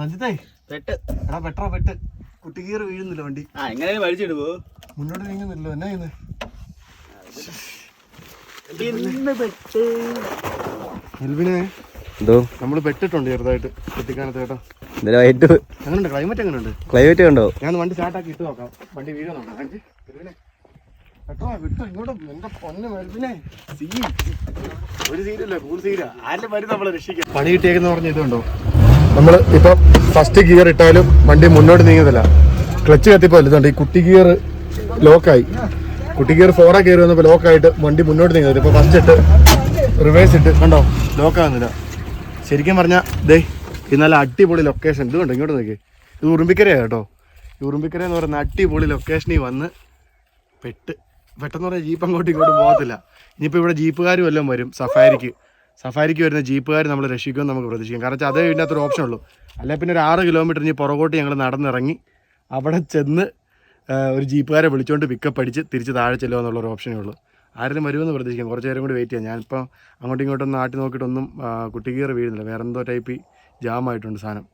സഞ്ജിത്തേ പെട്ട്. എടാ പെട്രാ പെട്ട്. കുട്ടികീറ് വീഴുന്നില്ല വണ്ടി. ആ എങ്ങനെയും പോ. മുന്നോട്ട് നീങ്ങുന്നില്ല എന്നാ ചെയ്യുന്നത് ഇന്ന് പെട്ട്. എൽവിനെ എന്തോ? നമ്മൾ പെട്ടിട്ടുണ്ട് ചെറുതായിട്ട് കുട്ടിക്കാനത്ത് കേട്ടോ. ഇന്നലെ വൈകിട്ട് എങ്ങനെയുണ്ട് ക്ലൈമറ്റ് എങ്ങനെയുണ്ട് ക്ലൈമറ്റ് കണ്ടോ? ഞാൻ വണ്ടി സ്റ്റാർട്ടാക്കി ഇട്ട് നോക്കാം. വണ്ടി വീഴാൻ നോക്കാം. എൽവിനെ. പെട്ടോ വിട്ടോ ഇങ്ങോട്ട്. എന്റെ പൊന്ന് മെൽവിനെ സീൻ ഒരു സീനല്ലേ കൂടുതൽ സീനാ. ആരുടെ പരി നമ്മളെ രക്ഷിക്കാം പണി കിട്ടിയേക്കെന്ന് പറഞ്ഞ ഇതുണ്ടോ? നമ്മൾ ഇപ്പൊ ഫസ്റ്റ് ഗിയർ ഇട്ടാലും വണ്ടി മുന്നോട്ട് നീങ്ങുന്നില്ല. ക്ലച്ച് കത്തിപ്പോ ഇതുണ്ട്. ഈ കുട്ടി ഗിയർ ലോക്കായി കുട്ടി ഗിയർ ഫോറാ കയറി വന്നപ്പോ ലോക്കായിട്ട് വണ്ടി മുന്നോട്ട് നീങ്ങുന്നില്ല. ഇപ്പൊ ഫസ്റ്റ് ഇട്ട് റിവേഴ്സ് ഇട്ട് കണ്ടോ? ലോക്കാകുന്നില്ല ശരിക്കും പറഞ്ഞാൽ ദേ ഇത് നല്ല അടിപൊളി ലൊക്കേഷൻ ഇത് കണ്ടോ? ഇങ്ങോട്ട് നോക്കി. ഇത് ഉറുമ്പിക്കരയാണ് കേട്ടോ. ഈ ഉറുമ്പിക്കര എന്ന് പറയുന്ന അടിപൊളി ലൊക്കേഷനിൽ വന്ന് പെട്ട്. പെട്ടെന്ന് പറഞ്ഞാൽ ജീപ്പ് അങ്ങോട്ടും ഇങ്ങോട്ടും പോകത്തില്ല. ഇനിയിപ്പോൾ ഇവിടെ ജീപ്പുകാരും എല്ലാം വരും സഫാരിക്ക്. സഫാരിക്ക് വരുന്ന ജീപ്പുകാർ നമ്മൾ രക്ഷിക്കുമെന്ന് നമുക്ക് പ്രതീക്ഷിക്കാം. കാരണം വെച്ചാൽ അതേ ഇതിനകത്തൊരു ഓപ്ഷൻ ഉള്ളൂ. അല്ലെ പിന്നെ ഒരു ആറ് കിലോമീറ്റർ ഇനി പുറകോട്ട് ഞങ്ങൾ നടന്നിറങ്ങി അവിടെ ചെന്ന് ഒരു ജീപ്പുകാരെ വിളിച്ചുകൊണ്ട് പിക്കപ്പ് അടിച്ച് തിരിച്ച് താഴെ ചെല്ലുക എന്നുള്ളൊരു ഓപ്ഷനേ ഉള്ളൂ. ആരും വരുമെന്ന് പ്രതീക്ഷിക്കാം. കുറച്ച് നേരം കൂടി വെയിറ്റ് ചെയ്യാം. ഞാനിപ്പോൾ അങ്ങോട്ടും ഇങ്ങോട്ടും നാട്ടി നോക്കിയിട്ടൊന്നും കുട്ടികീറ് വീഴുന്നില്ല. വേറെ എന്തോ ടൈപ്പ് ജാമായിട്ടുണ്ട് സാധനം.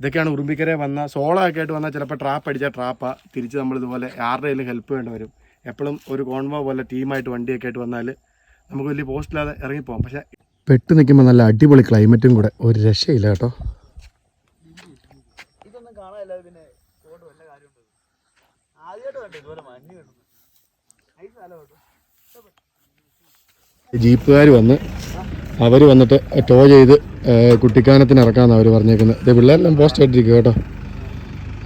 ഇതൊക്കെയാണ് ഉറുമ്പിക്കര വന്ന സോളോ ഒക്കെ ആയിട്ട് വന്നാൽ ചിലപ്പോൾ ട്രാപ്പ് അടിച്ചാൽ ട്രാപ്പാണ് തിരിച്ച് നമ്മൾ ഇതുപോലെ ആരുടെയും ഹെൽപ്പ് വേണ്ടി വരും. എപ്പോഴും ഒരു കോൺവോ പോലെ ടീമായിട്ട് വണ്ടിയൊക്കെ ആയിട്ട് വന്നാൽ നമുക്ക് വലിയ പോസ്റ്റില്ലാതെ ഇറങ്ങിപ്പോകാം പക്ഷെ പെട്ട് നിൽക്കുമ്പോൾ നല്ല അടിപൊളി ക്ലൈമറ്റും കൂടെ ഒരു രക്ഷയില്ല കേട്ടോ. ജീപ്പുകാർ വന്ന് അവർ വന്നിട്ട് ടോ ചെയ്ത് കുട്ടിക്കാനത്തിന് ഇറക്കാമെന്നാണ് അവർ പറഞ്ഞേക്കുന്നത്. ഇത് പിള്ളേരെല്ലാം പോസ്റ്റ് ആയിട്ടിരിക്കുക കേട്ടോ.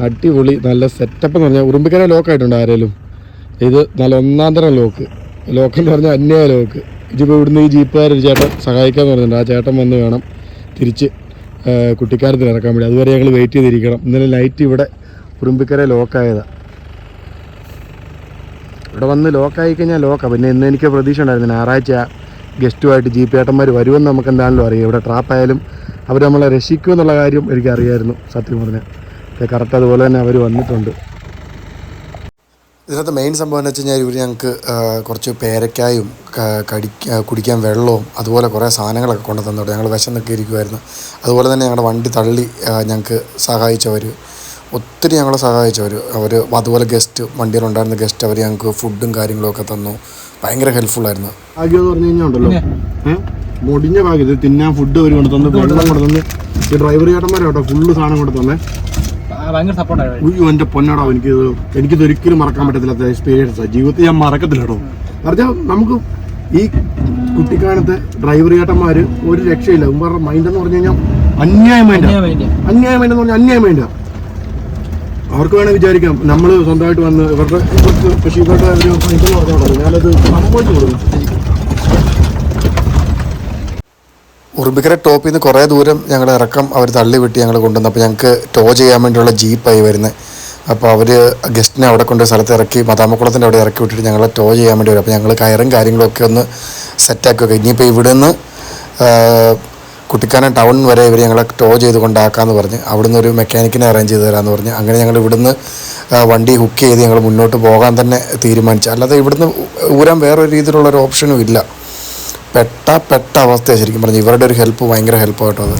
അടിപൊളി നല്ല സെറ്റപ്പ് എന്ന് പറഞ്ഞാൽ ഉറുമ്പിക്കര ലോക്കായിട്ടുണ്ട് ആരേലും. ഇത് നല്ല ഒന്നാം തരം ലോക്ക് ലോക്ക് എന്ന് പറഞ്ഞാൽ അന്യായ ലോക്ക്. ഇതിപ്പോൾ ഇവിടുന്ന് ഈ ജീപ്പുകാർ ഒരു ചേട്ടൻ സഹായിക്കാമെന്ന് പറഞ്ഞിട്ടുണ്ട്. ആ ചേട്ടൻ വന്ന് വേണം തിരിച്ച് ഏഹ്, കുട്ടിക്കാനത്തിന് ഇറക്കാൻ വേണ്ടി. അതുവരെ ഞങ്ങൾ വെയിറ്റ് ചെയ്തിരിക്കണം. ഇന്നലെ നൈറ്റ് ഇവിടെ ഉറുമ്പിക്കര ലോക്കായതാണ് ഇവിടെ വന്ന് ലോക്കായി കഴിഞ്ഞാൽ ലോക്കാണ് പിന്നെ ഇന്ന് എനിക്ക് പ്രതീക്ഷ ഉണ്ടായിരുന്നു. ഞായറാഴ്ച ഗസ്റ്റുമായിട്ട് ജീപ്പ് ചേട്ടന്മാർ വരുമെന്ന് നമുക്ക് എന്താണല്ലോ അറിയാം. ഇവിടെ ട്രാപ്പായാലും അവർ നമ്മളെ രക്ഷിക്കുമെന്നുള്ള കാര്യം എനിക്കറിയായിരുന്നു സത്യം പറഞ്ഞാൽ. കറക്റ്റ് അതുപോലെ തന്നെ അവർ വന്നിട്ടുണ്ട്. ഇതിനകത്ത് മെയിൻ സംഭവം എന്ന് വെച്ച് കഴിഞ്ഞാൽ ഇവർ ഞങ്ങൾക്ക് കുറച്ച് പേരക്കായും കടി കുടിക്കാൻ വെള്ളവും അതുപോലെ കുറേ സാധനങ്ങളൊക്കെ കൊണ്ടു തന്നോട്ടെ ഞങ്ങൾ വിശന്നൊക്കെ ഇരിക്കുമായിരുന്നു അതുപോലെ തന്നെ ഞങ്ങളുടെ വണ്ടി തള്ളി ഞങ്ങൾക്ക് സഹായിച്ചവർ ഒത്തിരി ഞങ്ങളെ സഹായിച്ചവർ അവർ അതുപോലെ ഗസ്റ്റ് വണ്ടിയിലുണ്ടായിരുന്ന ഗസ്റ്റ് അവർ ഞങ്ങൾക്ക് ഫുഡും കാര്യങ്ങളും ഒക്കെ തന്നു. ഭയങ്കര ഹെൽപ്ഫുള്ളായിരുന്നു ഭാഗ്യം എന്ന് പറഞ്ഞു കഴിഞ്ഞാൽ ഉണ്ടല്ലോ. ഏഹ് മുടിഞ്ഞ ഭാഗ്യം തിന്നാൻ ഫുഡ് അവർ കൊണ്ടു തന്നു വെള്ളം കൊണ്ടു തന്നു ഈ ഡ്രൈവർ ചേട്ടന്മാരോട്ടോ ഫുള്ള് സാധനം കൊണ്ടു തന്നെ ഭയങ്കര സപ്പോർട്ടായിരുന്നു എന്റെ പൊന്നാടോ എനിക്കിത് എനിക്കിത് ഒരിക്കലും മറക്കാൻ പറ്റത്തില്ലാത്ത എക്സ്പീരിയൻസ് ജീവിതത്തിൽ ഞാൻ മറക്കത്തില്ല കേട്ടോ പറഞ്ഞാൽ നമുക്ക് ഈ കുട്ടിക്കാലത്തെ ഡ്രൈവർ ചേട്ടന്മാർ ഒരു രക്ഷയില്ല. ഉമ്മാരുടെ മൈൻഡ് എന്ന് പറഞ്ഞു കഴിഞ്ഞാൽ അന്യായ മൈൻഡ് അന്യായ മൈൻഡ് എന്ന് പറഞ്ഞാൽ അന്യായ മൈൻഡ് അവർക്ക് വേണേൽ വിചാരിക്കാം നമ്മൾ സ്വന്തമായിട്ട് വന്ന് ഇവരുടെ ഇവർക്ക് പക്ഷേ ഇവരുടെ ഒരു ഞാനത് സംഭവിച്ചു കൊടുക്കും. ഉറുമ്പിക്കര ടോപ്പിൽ നിന്ന് കുറേ ദൂരം ഞങ്ങൾ ഇറക്കം അവർ തള്ളി വിട്ട് ഞങ്ങൾ കൊണ്ടുവന്നു. അപ്പോൾ ഞങ്ങൾക്ക് ടോ ചെയ്യാൻ വേണ്ടിയുള്ള ജീപ്പായി വരുന്നത് അപ്പോൾ അവർ ഗസ്റ്റിനെ അവിടെ കൊണ്ട് സ്ഥലത്ത് ഇറക്കി മതാമക്കുളത്തിന്റെ അവിടെ ഇറക്കി വിട്ടിട്ട് ഞങ്ങളെ ടോ ചെയ്യാൻ വേണ്ടി വരും. അപ്പോൾ ഞങ്ങൾ കയറും കാര്യങ്ങളൊക്കെ ഒന്ന് സെറ്റാക്കി ഇനിയിപ്പോൾ ഇവിടെ നിന്ന് കുട്ടിക്കാനം ടൗൺ വരെ ഇവർ ഞങ്ങളെ ടോ ചെയ്ത് കൊണ്ടാക്കാമെന്ന് പറഞ്ഞ് അവിടുന്ന് ഒരു മെക്കാനിക്കിനെ അറേഞ്ച് ചെയ്ത് തരാമെന്ന് പറഞ്ഞ്. അങ്ങനെ ഞങ്ങൾ ഇവിടുന്ന് വണ്ടി ഹുക്ക് ചെയ്ത് ഞങ്ങൾ മുന്നോട്ട് പോകാൻ തന്നെ തീരുമാനിച്ചു. അല്ലാതെ ഇവിടുന്ന് ഊരാൻ വേറൊരു രീതിയിലുള്ള ഒരു ഓപ്ഷനും ഇല്ല. പെട്ട പെട്ട അവസ്ഥയാണ് ശരിക്കും പറഞ്ഞു ഇവരുടെ ഒരു ഹെൽപ്പ് ഭയങ്കര ഹെൽപ്പ് കേട്ടോ അത്.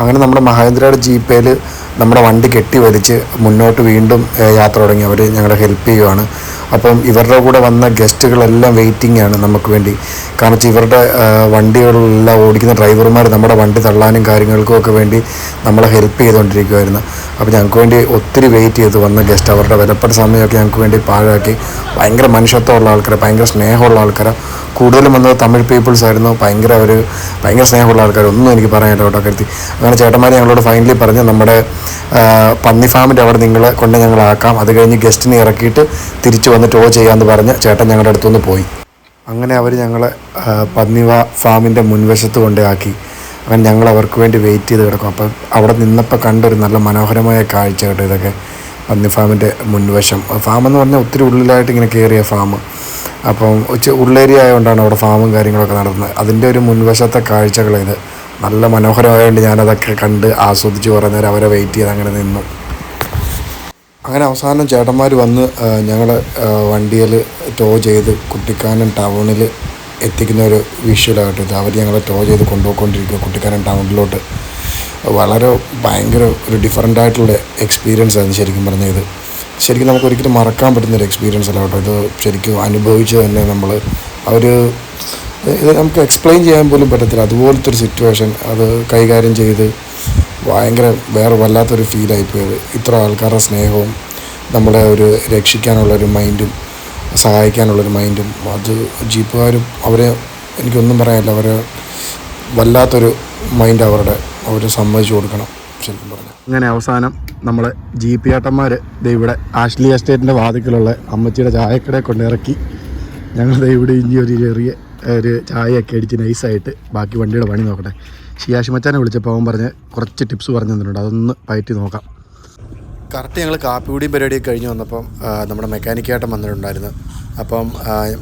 അങ്ങനെ നമ്മുടെ മഹേന്ദ്രയുടെ ജീപ്പേൽ നമ്മുടെ വണ്ടി കെട്ടി വലിച്ച് മുന്നോട്ട് വീണ്ടും യാത്ര തുടങ്ങി. അവർ ഞങ്ങളെ ഹെൽപ്പ് ചെയ്യുവാണ്. അപ്പം ഇവരുടെ കൂടെ വന്ന ഗസ്റ്റുകളെല്ലാം വെയിറ്റിംഗ് ആണ് നമുക്ക് വേണ്ടി. കാരണം വെച്ചാൽ ഇവരുടെ വണ്ടികളെല്ലാം ഓടിക്കുന്ന ഡ്രൈവർമാർ നമ്മുടെ വണ്ടി തള്ളാനും കാര്യങ്ങൾക്കും ഒക്കെ വേണ്ടി നമ്മളെ ഹെൽപ്പ് ചെയ്തുകൊണ്ടിരിക്കുമായിരുന്നു അപ്പോൾ ഞങ്ങൾക്ക് വേണ്ടി ഒത്തിരി വെയിറ്റ് ചെയ്ത് വന്ന ഗസ്റ്റ് അവരുടെ വിലപ്പെട്ട സമയമൊക്കെ ഞങ്ങൾക്ക് വേണ്ടി പാഴാക്കി. ഭയങ്കര മനുഷ്യത്വമുള്ള ആൾക്കാരെ ഭയങ്കര സ്നേഹമുള്ള ആൾക്കാർ കൂടുതലും വന്നത് തമിഴ് പീപ്പിൾസ് ആയിരുന്നു. ഭയങ്കര ഒരു ഭയങ്കര സ്നേഹമുള്ള ആൾക്കാർ ഒന്നും എനിക്ക് പറയാനില്ല കേട്ടോ കരുത്തി അങ്ങനെ ചേട്ടന്മാർ ഞങ്ങളോട് ഫൈനലി പറഞ്ഞ് നമ്മുടെ പന്നി ഫാമിന്റെ അവിടെ നിങ്ങളെ കൊണ്ട് ഞങ്ങളാക്കാം അത് കഴിഞ്ഞ് ഗസ്റ്റിനെ ഇറക്കിയിട്ട് തിരിച്ചു വന്ന് ടോ ചെയ്യാമെന്ന് പറഞ്ഞ് ചേട്ടൻ ഞങ്ങളുടെ അടുത്തുനിന്ന് പോയി. അങ്ങനെ അവർ ഞങ്ങളെ പന്നി ഫാമിന്റെ മുൻവശത്ത് കൊണ്ടേ ആക്കി അങ്ങനെ ഞങ്ങൾ അവർക്ക് വേണ്ടി വെയിറ്റ് ചെയ്ത് കിടക്കും. അപ്പം അവിടെ നിന്നപ്പോൾ കണ്ടൊരു നല്ല മനോഹരമായ കാഴ്ച കേട്ടോ ഇതൊക്കെ. പന്നി ഫാമിന്റെ മുൻവശം. ഫാം എന്ന് പറഞ്ഞാൽ ഒത്തിരി ഉള്ളിലായിട്ട് ഇങ്ങനെ കയറിയ ഫാം അപ്പം ഉച്ച ഉള്ളേരിയ ആയതുകൊണ്ടാണ് അവിടെ ഫാമും കാര്യങ്ങളൊക്കെ നടന്നത് അതിന്റെ ഒരു മുൻവശത്തെ കാഴ്ചകൾ ഇത്. നല്ല മനോഹരമായതുകൊണ്ട് ഞാനതൊക്കെ കണ്ട് ആസ്വദിച്ച് കുറേ നേരം അവരെ വെയിറ്റ് ചെയ്ത് അങ്ങനെ നിന്നു. അങ്ങനെ അവസാനം ചേട്ടന്മാർ വന്ന് ഞങ്ങൾ വണ്ടിയിൽ ടോ ചെയ്ത് കുട്ടിക്കാനം ടൗണിൽ എത്തിക്കുന്ന ഒരു വിഷ്വലായിട്ട് ഇത്. അവർ ഞങ്ങളെ ടോ ചെയ്ത് കൊണ്ടുപോയിക്കൊണ്ടിരിക്കുക കുട്ടിക്കാനം ടൗണിലോട്ട്. വളരെ ഭയങ്കര ഒരു ഡിഫറെന്റ് ആയിട്ടുള്ള എക്സ്പീരിയൻസ് ആയിരുന്നു ശരിക്കും പറഞ്ഞാൽ ഇത്. ശരിക്കും നമുക്ക് ഒരിക്കലും മറക്കാൻ പറ്റുന്നൊരു എക്സ്പീരിയൻസ് അല്ല കേട്ടോ. ഇത് ശരിക്കും അനുഭവിച്ച് തന്നെ നമ്മൾ അവർ ഇത് നമുക്ക് എക്സ്പ്ലെയിൻ ചെയ്യാൻ പോലും പറ്റത്തില്ല. അതുപോലത്തെ ഒരു സിറ്റുവേഷൻ അത് കൈകാര്യം ചെയ്ത് ഭയങ്കര വേറെ വല്ലാത്തൊരു ഫീലായിപ്പോയത് ഇത്ര ആൾക്കാരുടെ സ്നേഹവും നമ്മളെ ഒരു രക്ഷിക്കാനുള്ളൊരു മൈൻഡും സഹായിക്കാനുള്ളൊരു മൈൻഡും അത് ജീപ്പുകാരും അവരെ എനിക്കൊന്നും പറയാനില്ല അവരെ വല്ലാത്തൊരു മൈൻഡ് അവരുടെ അവർ സമ്മതിച്ചു കൊടുക്കണം. ശരിക്കും പറഞ്ഞു. അങ്ങനെ അവസാനം നമ്മൾ ജി പി ഏട്ടന്മാർ ദേ ഇവിടെ ആഷ്ലി എസ്റ്റേറ്റിന്റെ വാതിക്കലുള്ള അമ്മച്ചിയുടെ ചായക്കടയെ കൊണ്ടിറക്കി ഞങ്ങൾ ഇവിടെ ഇനി ഒരു ചെറിയ ഒരു ചായയൊക്കെ അടിച്ച് നൈസായിട്ട് ബാക്കി വണ്ടിയുടെ പണി നോക്കട്ടെ. ഷിയാഷി മച്ചാനെ വിളിച്ചപ്പോൾ അവൻ പറഞ്ഞ് കുറച്ച് ടിപ്സ് പറഞ്ഞു തന്നിട്ടുണ്ട്. അതൊന്ന് പയറ്റി നോക്കാം. കറക്റ്റ് ഞങ്ങൾ കാപ്പികുടിയും പരിപാടിയൊക്കെ കഴിഞ്ഞ് വന്നപ്പം നമ്മുടെ മെക്കാനിക്കേട്ടൻ വന്നിട്ടുണ്ടായിരുന്നു. അപ്പം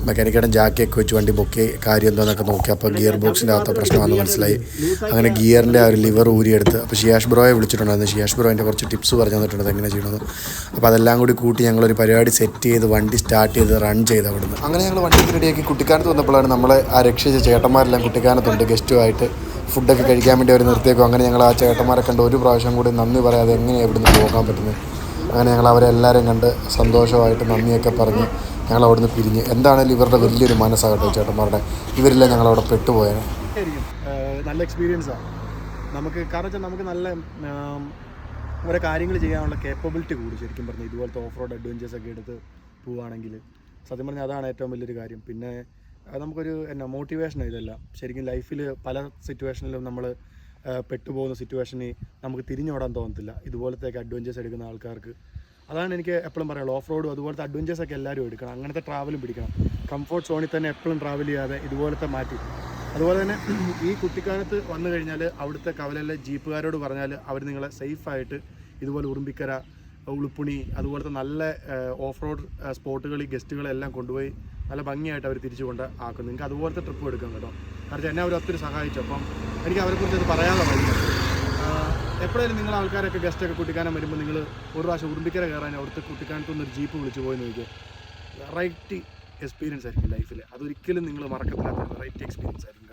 മെക്കാനിക്കേട്ടൻ ജാക്കിയൊക്കെ വെച്ച് വണ്ടി ബുക്ക് കാര്യം എന്താണെന്നൊക്കെ നോക്കി. അപ്പോൾ ഗിയർ ബോക്സിന്റെ അകത്ത പ്രശ്നമാണെന്ന് മനസ്സിലായി. അങ്ങനെ ഗിയറിന്റെ ആ ഒരു ലിവർ ഊരിയെടുത്ത് അപ്പോൾ ഷിയാഷ് ബ്രോയെ വിളിച്ചിട്ടുണ്ടായിരുന്നു. ഷിയാഷ് ബ്രോ എന്റെ കുറച്ച് ടിപ്സ് പറഞ്ഞു തന്നിട്ടുണ്ട് എങ്ങനെ ചെയ്യണമെന്ന് അപ്പോൾ അതെല്ലാം കൂടി കൂട്ടി ഞങ്ങളൊരു പരിപാടി സെറ്റ് ചെയ്ത് വണ്ടി സ്റ്റാർട്ട് ചെയ്ത് റൺ ചെയ്ത് അവിടുന്ന്. അങ്ങനെ ഞങ്ങൾ വണ്ടി റെഡിയാക്കി കുട്ടിക്കാനത്ത് വന്നപ്പോഴാണ് നമ്മളെ ആ രക്ഷിച്ച ചേട്ടന്മാരെല്ലാം കുട്ടിക്കാനത്തുണ്ട് ഗസ്റ്റുമായിട്ട് ഫുഡൊക്കെ കഴിക്കാൻ വേണ്ടി അവർ നിർത്തിയേക്കും. അങ്ങനെ ഞങ്ങൾ ആ ചേട്ടന്മാരെ കണ്ട് ഒരു പ്രാവശ്യം കൂടി നന്ദി പറയാതെ എങ്ങനെയാണ് ഇവിടുന്ന് പോകാൻ പറ്റുന്നത്? അങ്ങനെ ഞങ്ങൾ അവരെല്ലാവരും കണ്ട് സന്തോഷമായിട്ട് നന്ദിയൊക്കെ പറഞ്ഞ് ഞങ്ങൾ അവിടുന്ന് പിരിഞ്ഞ്. എന്താണേലും ഇവരുടെ വലിയൊരു മനസ്സാകട്ടെ ചേട്ടന്മാരുടെ. ഇവരെല്ലാം ഞങ്ങൾ അവിടെ പെട്ടുപോയത് നല്ല എക്സ്പീരിയൻസാണ് നമുക്ക് കാരണം വെച്ചാൽ നമുക്ക് നല്ല ഓരോ കാര്യങ്ങൾ ചെയ്യാനുള്ള കേപ്പബിലിറ്റി കൂടി ശരിക്കും പറഞ്ഞാൽ ഇതുപോലത്തെ ഓഫ് റോഡ് അഡ്വഞ്ചേഴ്സ് ഒക്കെ എടുത്ത് പോവുകയാണെങ്കിൽ സത്യം പറഞ്ഞാൽ അതാണ് ഏറ്റവും വലിയൊരു കാര്യം. പിന്നെ നമുക്കൊരു എന്നാ മോട്ടിവേഷനാണ് ഇതെല്ലാം. ശരിക്കും ലൈഫിൽ പല സിറ്റുവേഷനിലും നമ്മൾ പെട്ടുപോകുന്ന സിറ്റുവേഷനിൽ നമുക്ക് തിരിഞ്ഞോടാൻ തോന്നത്തില്ല. ഇതുപോലത്തെയൊക്കെ അഡ്വഞ്ചേഴ്സ് എടുക്കുന്ന ആൾക്കാർക്ക്. അതാണ് എനിക്ക് എപ്പോഴും പറയാനുള്ളത്. ഓഫ് റോഡും അതുപോലത്തെ അഡ്വഞ്ചേഴ്സ് ഒക്കെ എല്ലാവരും എടുക്കണം. അങ്ങനത്തെ ട്രാവലും പിടിക്കണം. കംഫോർട്ട് സോണിൽ തന്നെ എപ്പോഴും ട്രാവൽ ചെയ്യാതെ ഇതുപോലത്തെ മാറ്റി. അതുപോലെ തന്നെ ഈ കുട്ടിക്കാലത്ത് വന്നു കഴിഞ്ഞാൽ അവിടുത്തെ കവലയിലെ ജീപ്പുകാരോട് പറഞ്ഞാൽ അവർ നിങ്ങളെ സേഫായിട്ട് ഇതുപോലെ ഉറുമ്പിക്കര ഉളുപ്പുണി അതുപോലത്തെ നല്ല ഓഫ് റോഡ് സ്പോട്ടുകളിൽ ഗസ്റ്റുകളെല്ലാം കൊണ്ടുപോയി നല്ല ഭംഗിയായിട്ട് അവർ തിരിച്ചു കൊണ്ട് ആക്കും നിങ്ങൾക്ക് അതുപോലത്തെ ട്രിപ്പ് എടുക്കാം കേട്ടോ. കാരണം എന്നെ അവർ ഒത്തിരി സഹായിച്ചു. അപ്പം എനിക്ക് അവരെക്കുറിച്ച് അത് പറയാതെ വയ്യ എപ്പോഴേലും നിങ്ങൾ ആൾക്കാരൊക്കെ ഗസ്റ്റൊക്കെ കുട്ടിക്കാനം വരുമ്പോൾ നിങ്ങൾ ഒരു പ്രാവശ്യം ഉറുമ്പിക്കര കയറാൻ അവിടുത്തെ കുട്ടിക്കാനത്തു ജീപ്പ് വിളിച്ചു പോയി നോക്കിയാൽ വെറൈറ്റി എക്സ്പീരിയൻസ് ആയിരിക്കും ലൈഫിൽ അതൊരിക്കലും നിങ്ങൾ മറക്കത്തില്ലാത്ത വെറൈറ്റി എക്സ്പീരിയൻസ് ആയിരിക്കും.